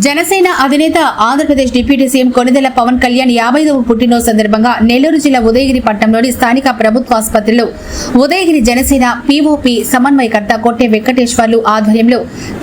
జనసేన అధినేత Andhra Pradesh deputy CM Konidela Pawan Kalyan యాభైదవ పుట్టినరోజు సందర్భంగా నెల్లూరు జిల్లా ఉదయగిరి పట్టణంలోని స్థానిక ప్రభుత్వ ఆసుపత్రిలో ఉదయగిరి జనసేన పీఓపీ సమన్వయకర్త కొట్టే వెంకటేశ్వర్లు ఆధ్వర్యంలో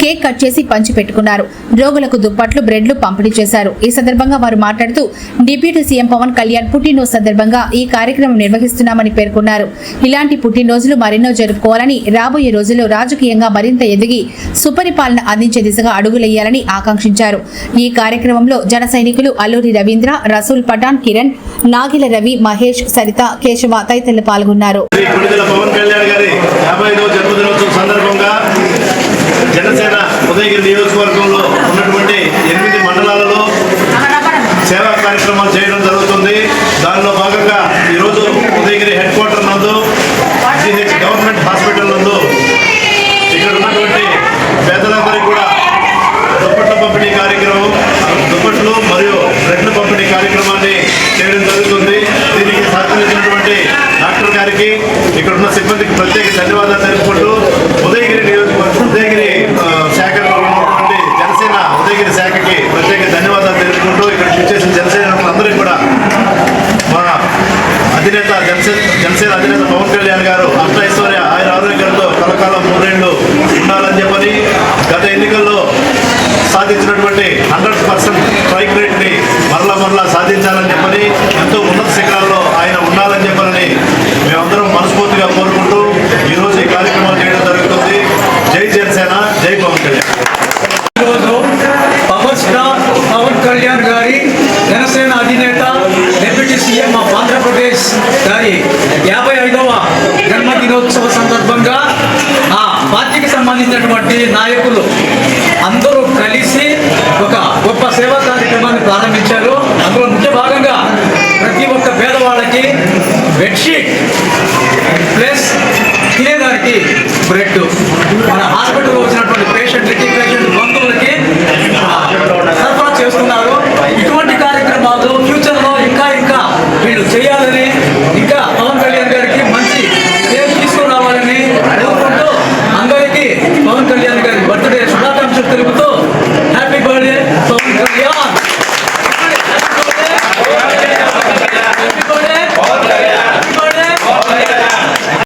కేక్ కట్ చేసి పంచిపెట్టుకున్నారు రోగులకు దుప్పట్లు బ్రెడ్లు పంపిణీ చేశారు. ఈ సందర్భంగా వారు మాట్లాడుతూ డిప్యూటీ సీఎం పవన్ కళ్యాణ్ పుట్టినరోజు సందర్భంగా ఈ కార్యక్రమం నిర్వహిస్తున్నామని పేర్కొన్నారు. ఇలాంటి పుట్టినరోజులు మరెన్నో జరుపుకోవాలని రాబోయే రోజుల్లో రాజకీయంగా మరింత ఎదిగి సుపరిపాలన అందించే దిశగా అడుగులేయాలని ఆకాంక్షించారు. ఈ కార్యక్రమంలో జన సైనికులు అల్లూరి రవీంద్ర రసూల్ పఠాన్ కిరణ్ నాగిల రవి మహేష్ సరిత కేశవ తదితరులు పాల్గొన్నారు శ్రీ కొణిదెల పవన్ కళ్యాణ్ గారి యాభై ఐదవ జన్మదినోత్సవం సందర్భంగా జనసేన ఉదయగిరి ఉదయగిరి ప్రత్యేక ధన్యవాదాలు తెలుపుకుంటూ ఇక్కడ చేసిన జనసేన అందరికీ కూడా మా అధినేత జనసేన జనసేన అధినేత పవన్ కళ్యాణ్ గారు అష్టైశ్వర్య ఆయన ఆరోగ్యంతో కలకాలం మూడేళ్ళు ఉండాలని చెప్పని గత ఎన్నికల్లో సాధించినటువంటి హండ్రెడ్ పర్సెంట్ స్ట్రైక్ రేట్ని మరలా మరలా సాధించాలని చెప్పని ఎంతో ఉన్నత శిఖరాల్లో ఆయన ఉండాలని చెప్పని మేమందరం మనస్ఫూర్తిగా కోరుకుంటూ ఈరోజు ఈ కార్యక్రమం చేయడం జరుగుతుంది జై జనసేన జై పవన్ కళ్యాణ్ ఈరోజు పవర్ స్టార్ పవన్ కళ్యాణ్ గారి జనసేన అధినేత డిప్యూటీ సీఎం ఆఫ్ ఆంధ్రప్రదేశ్ గారి యాభై ఐదవ జన్మదినోత్సవ సందర్భంగా ఆ పార్టీకి సంబంధించినటువంటి నాయకులు 드리부터